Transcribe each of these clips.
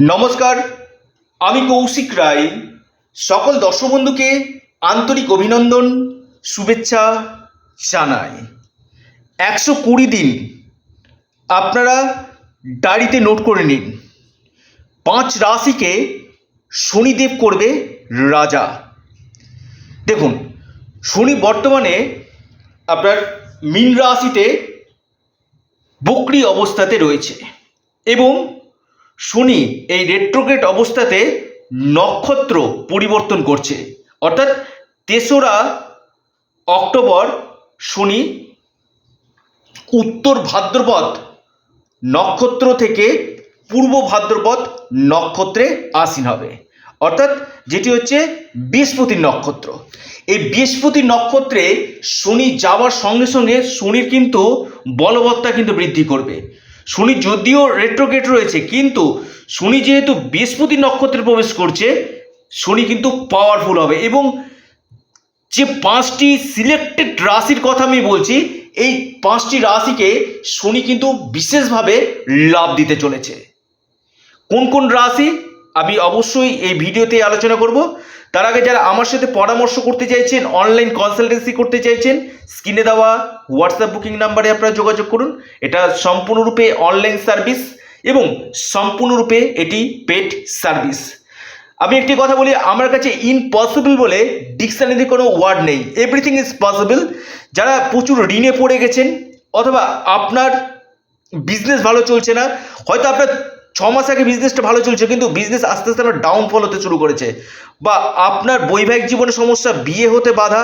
নমস্কার, আমি কৌশিক রায়। সকল দর্শক বন্ধুকে আন্তরিক অভিনন্দন, শুভেচ্ছা জানাই। একশো কুড়ি দিন আপনারা ডায়েরিতে নোট করে নিন। পাঁচ রাশিকে শনিদেব করবে রাজা। দেখুন, শনি বর্তমানে আপনার মীন রাশিতে বকরি অবস্থাতে রয়েছে এবং শনি এই রেট্রোগ্রেড অবস্থাতে নক্ষত্র পরিবর্তন করছে। অর্থাৎ তেসরা অক্টোবর শনি উত্তর ভাদ্রপদ নক্ষত্র থেকে পূর্ব ভাদ্রপদ নক্ষত্রে আসীন হবে। অর্থাৎ যেটি হচ্ছে বৃহস্পতির নক্ষত্র। এই বৃহস্পতি নক্ষত্রে শনি যাওয়ার সঙ্গে সঙ্গে শনির কিন্তু বলবত্তা কিন্তু বৃদ্ধি করবে। শনি যদিও রেট্রোগেট রয়েছে, কিন্তু শনি যেহেতু বৃহস্পতি নক্ষত্রে প্রবেশ করছে, শনি কিন্তু পাওয়ারফুল হবে এবং যে পাঁচটি সিলেক্টেড রাশির কথা আমি বলছি, এই পাঁচটি রাশিকে শনি কিন্তু বিশেষভাবে লাভ দিতে চলেছে। কোন কোন রাশি? আমি অবশ্যই এই ভিডিওতে আলোচনা করব। তার আগে যারা আমার সাথে পরামর্শ করতে চাইছেন অনলাইন কনসালটেন্সি করতে চাইছেন স্ক্রিনে দেওয়া হোয়াটসঅ্যাপ বুকিং নাম্বারে আপনারা যোগাযোগ করুন। এটা সম্পূর্ণরূপে অনলাইন সার্ভিস এবং সম্পূর্ণরূপে এটি পেড সার্ভিস আমি একটি কথা বলি, আমার কাছে ইম্পসিবল বলে ডিকশনারিতে কোনো ওয়ার্ড নেই। এভরিথিং ইজ পসিবল যারা প্রচুর ঋণে পড়ে গেছেন, অথবা আপনার বিজনেস ভালো চলছে না, হয়তো আপনার ছ মাস আগে বিজনেসটা ভালো চলছে, কিন্তু বিজনেস আস্তে আস্তে আপনার ডাউনফল হতে শুরু করেছে। বা আপনার বৈবাহিক জীবনে সমস্যা, বিয়ে হতে বাধা,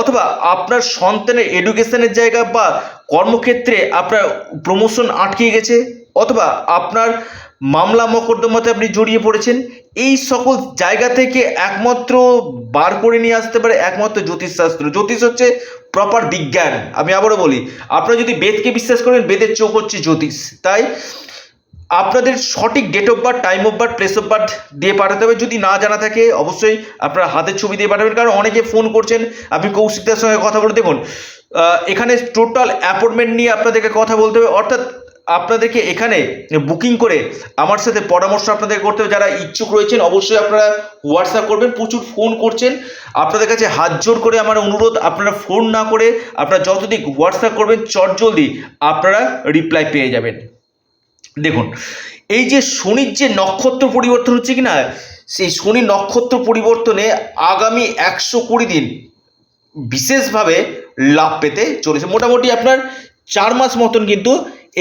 অথবা আপনার সন্তানের এডুকেশনের জায়গা বা কর্মক্ষেত্রে আপনার প্রমোশন আটকে গেছে, অথবা আপনার মামলা মকদ্দমাতে আপনি জড়িয়ে পড়েছেন, এই সকল জায়গা থেকে একমাত্র বার করে নিয়ে আসতে পারে একমাত্র জ্যোতিষশাস্ত্র। জ্যোতিষ হচ্ছে প্রপার বিজ্ঞান। আমি আবারও বলি, আপনারা যদি বেদকে বিশ্বাস করেন, বেদের চোখ হচ্ছে জ্যোতিষ। তাই আপনাদের সঠিক date of birth time of birth place of birth দিয়ে পাঠাতে হবে। যদি না জানা থাকে, অবশ্যই আপনারা হাতের ছবি দিয়ে পাঠাবেন। কারণ অনেকে ফোন করছেন, আপনি কৌশিকদার সঙ্গে কথা বলে দেখুন। এখানে টোটাল অ্যাপয়েন্টমেন্ট নিয়ে আপনাদেরকে কথা বলতে হবে। অর্থাৎ আপনাদেরকে এখানে বুকিং করে আমার সাথে পরামর্শ আপনাদের করতে হবে। যারা ইচ্ছুক রয়েছেন, অবশ্যই আপনারা হোয়াটসঅ্যাপ করবেন। প্রচুর ফোন করছেন। আপনাদের কাছে হাত জোর করে আমার অনুরোধ, আপনারা ফোন না করে আপনারা যতদিন হোয়াটসঅ্যাপ করবেন চট জলদি আপনারা রিপ্লাই পেয়ে যাবেন। দেখুন, এই যে শনির যে নক্ষত্র পরিবর্তন হচ্ছে কি না সেই শনি নক্ষত্র পরিবর্তনে আগামী একশো কুড়ি দিন বিশেষভাবে লাভ পেতে চলেছে। মোটামুটি আপনার চার মাস মতন কিন্তু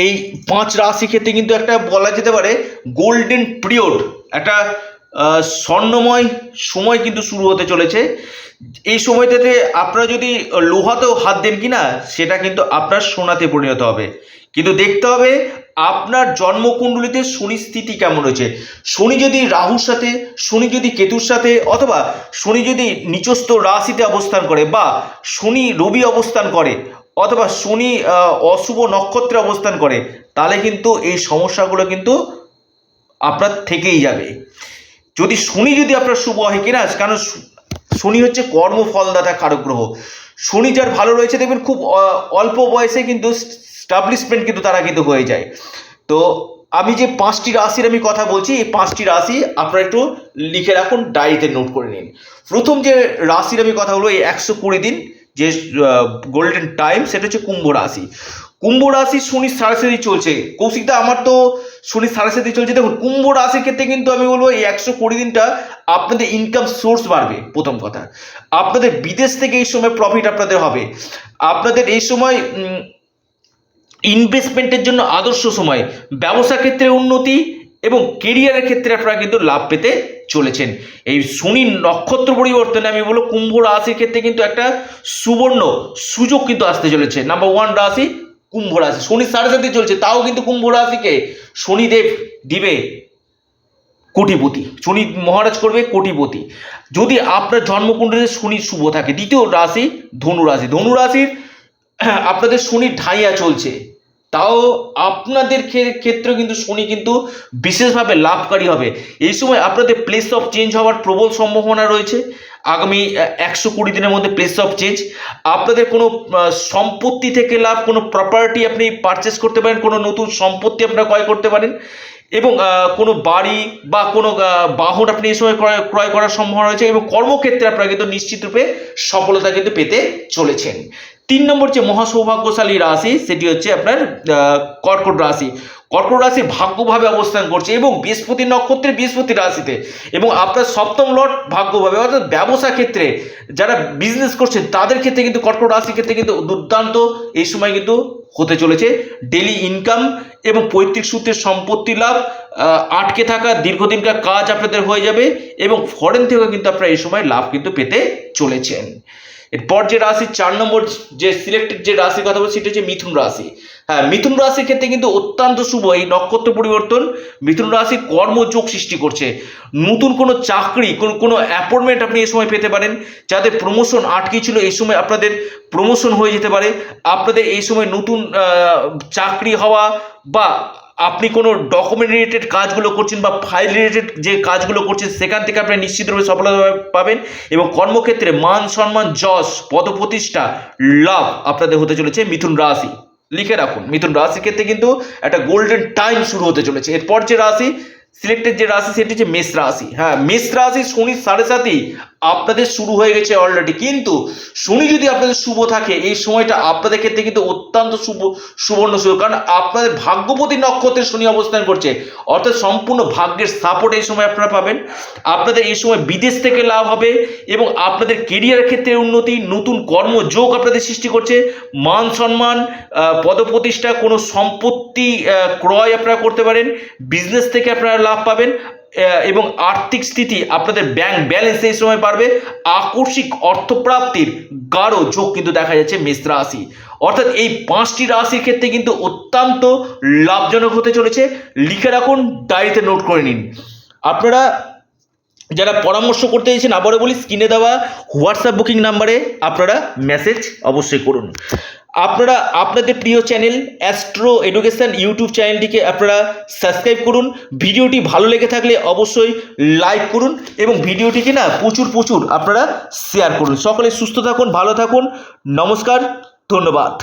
এই পাঁচ রাশি ক্ষেত্রে কিন্তু একটা বলা যেতে পারে গোল্ডেন পিরিয়ড একটা স্বর্ণময় সময় কিন্তু শুরু হতে চলেছে। এই সময়টাতে আপনারা যদি লোহাতেও হাত দেন কি না সেটা কিন্তু আপনার সোনাতে পরিণত হবে। কিন্তু দেখতে হবে আপনার জন্মকুণ্ডলিতে শনি স্থিতি কেমন রয়েছে শনি যদি রাহুর সাথে, শনি যদি কেতুর সাথে, অথবা শনি যদি নিচস্থ রাশিতে অবস্থান করে বা শনি রবি অবস্থান করে, অথবা শনি অশুভ নক্ষত্রে অবস্থান করে, তাহলে কিন্তু এই সমস্যাগুলো কিন্তু আপনার থেকেই যাবে। যদি শনি যদি আপনার শুভ হয় কিনা, কারণ শনি হচ্ছে কর্মফলদাতা কারক গ্রহ শনি যার ভালো রয়েছে, দেখবেন খুব অল্প বয়সে কিন্তু স্টাবলিশমেন্ট কিন্তু তারা কিন্তু হয়ে যায়। তো আমি যে পাঁচটি রাশির আমি কথা বলছি, এই পাঁচটি রাশি আপনারা একটু লিখে রাখুন ডায়েরিতে নোট করে নিন। প্রথম যে রাশির আমি কথা বলব, এই একশো কুড়ি দিন, যে গোল্ডেন টাইম সেটা হচ্ছে কুম্ভ রাশি। কুম্ভ রাশি শনি সারাসারি চলছে। কৌশিকদা আমার তো শনি সারাসারি চলছে। দেখুন, কুম্ভ রাশির ক্ষেত্রে কিন্তু আমি বলব, এই একশো কুড়ি দিনটা আপনাদের ইনকাম সোর্স বাড়বে, প্রথম কথা। আপনাদের বিদেশ থেকে এই সময় প্রফিট আপনাদের হবে। আপনাদের এই সময় ইনভেস্টমেন্টের জন্য আদর্শ সময়, ব্যবসা ক্ষেত্রে উন্নতি এবং কেরিয়ারের ক্ষেত্রে আপনারা কিন্তু লাভ পেতে চলেছেন। এই শনি নক্ষত্র পরিবর্তনে আমি বলব, কুম্ভ রাশির ক্ষেত্রে কিন্তু একটা সুবর্ণ সুযোগ কিন্তু আসতে চলেছে। নাম্বার ওয়ান রাশি, কুম্ভ রাশি। শনি সাড়ে সাথে চলছে, তাও কিন্তু কুম্ভ রাশিকে শনিদেব দিবে কোটিপতি। শনি মহারাজ করবে কোটিপতি। যদি আপনার জন্মকুণ্ডলীতে শনি শুভ থাকে, দ্বিতীয় রাশি ধনু রাশি। ধনু রাশির, আপনাদের শনি ঢাইয়া চলছে। তাও আপনাদের ক্ষে- ক্ষেত্রে কিন্তু শনি কিন্তু বিশেষভাবে লাভকারী হবে। এই সময় আপনাদের প্লেস অফ চেঞ্জ হওয়ার প্রবল সম্ভাবনা রয়েছে। আগামী একশো কুড়ি দিনের মধ্যে প্লেস অফ চেঞ্জ আপনাদের কোনো সম্পত্তি থেকে লাভ, কোনো প্রপার্টি আপনি পারচেস করতে পারেন, কোনো নতুন সম্পত্তি আপনারা ক্রয় করতে পারেন এবং কোনো বাড়ি বা কোনো বাহন আপনি এই সময় ক্রয় ক্রয় করার সম্ভাবনা রয়েছে এবং কর্মক্ষেত্রে আপনারা কিন্তু নিশ্চিতরূপে সফলতা কিন্তু পেতে চলেছেন। তিন নম্বর যে মহাসৌভাগ্যশালী রাশি, সেটি হচ্ছে আপনার কর্কট রাশি। কর্কট রাশি ভাগ্যভাবে অবস্থান করছে এবং বৃহস্পতি নক্ষত্রে বৃহস্পতি রাশিতে এবং আপনার সপ্তম লট ভাগ্যভাবে, অর্থাৎ ব্যবসা ক্ষেত্রে যারা বিজনেস করছেন, তাদের ক্ষেত্রে কিন্তু কর্কট রাশির ক্ষেত্রে কিন্তু দুর্দান্ত। এই সময় কিন্তু হতে চলেছে। ডেলি ইনকাম এবং পৈতৃক সূত্রের সম্পত্তি লাভ আটকে থাকা, দীর্ঘদিনকার কাজ আপনাদের হয়ে যাবে এবং ফরেন থেকেও কিন্তু আপনারা এই সময় লাভ কিন্তু পেতে চলেছেন। এরপর যে রাশি, চার নম্বর যে সিলেক্টেড যে রাশির কথা বলছি, সেটা হচ্ছে মিথুন রাশি। হ্যাঁ মিথুন রাশির ক্ষেত্রে কিন্তু অত্যন্ত শুভ এই নক্ষত্র পরিবর্তন। মিথুন রাশি কর্মযোগ সৃষ্টি করছে। নতুন কোনো চাকরি, কোনো কোনো অ্যাপয়েন্টমেন্ট আপনি এই সময় পেতে পারেন যাদের প্রমোশন আটকে ছিল এই সময় আপনাদের প্রমোশন হয়ে যেতে পারে। আপনাদের এই সময় নতুন চাকরি হওয়া বা আপনি কোনো ডকুমেন্ট রিলেটেড কাজগুলো করছেন বা ফাইল রিলেটেড যে কাজগুলো করছেন, সেখান থেকে আপনি নিশ্চিতভাবে সফলতা পাবেন এবং কর্মক্ষেত্রে মান সম্মান, যশ, পদপ্রতিষ্ঠা, লাভ আপনাদের হতে চলেছে মিথুন রাশি। লিখে রাখুন, মিথুন রাশির ক্ষেত্রে কিন্তু একটা গোল্ডেন টাইম শুরু হতে চলেছে। এরপর যে রাশি সিলেক্টেড যে রাশি, সেটি হচ্ছে মেষ রাশি। হ্যাঁ মেষ রাশি শনি সাড়ে সাতই আপনাদের শুরু হয়ে গেছে অলরেডি কিন্তু শনি যদি আপনাদের শুভ থাকে, এই সময়টা আপনাদের ক্ষেত্রে কিন্তু অত্যন্ত শুভ, সুবর্ণ সুযোগ কারণ আপনাদের ভাগ্যপতি নক্ষত্রের শনি অবস্থান করছে। অর্থাৎ সম্পূর্ণ ভাগ্যের সাপোর্ট এই সময় আপনারা পাবেন। আপনাদের এই সময় বিদেশ থেকে লাভ হবে এবং আপনাদের কেরিয়ার ক্ষেত্রে উন্নতি, নতুন কর্মযোগ আপনাদের সৃষ্টি করছে। মান সম্মান পদপ্রতিষ্ঠা, কোনো সম্পত্তি ক্রয় আপনারা করতে পারেন। বিজনেস থেকে আপনারা লাভ পাবেন। এবং আর্থিক স্থিতি আপনাদের ব্যাংক ব্যালেন্স এই সময় বাড়বে আকস্মিক অর্থপ্রাপ্তির গাঢ় যোগ কিন্তু দেখা যাচ্ছে মেষ রাশি। অর্থাৎ এই পাঁচটি রাশির ক্ষেত্রে কিন্তু অত্যন্ত লাভজনক হতে চলেছে। লিখে রাখুন ডায়েরিতে নোট করে নিন। আপনারা যারা পরামর্শ করতে চাইছেন আবারও বলি স্ক্রিনে দেওয়া হোয়াটসঅ্যাপ বুকিং নাম্বারে আপনারা মেসেজ অবশ্যই করুন। আপনারা আপনাদের প্রিয় চ্যানেল অ্যাস্ট্রো এডুকেশান ইউটিউব চ্যানেলটিকে আপনারা সাবস্ক্রাইব করুন। ভিডিওটি ভালো লেগে থাকলে অবশ্যই লাইক করুন এবং ভিডিওটিকে না প্রচুর প্রচুর আপনারা শেয়ার করুন। সকলে সুস্থ থাকুন, ভালো থাকুন। নমস্কার, ধন্যবাদ।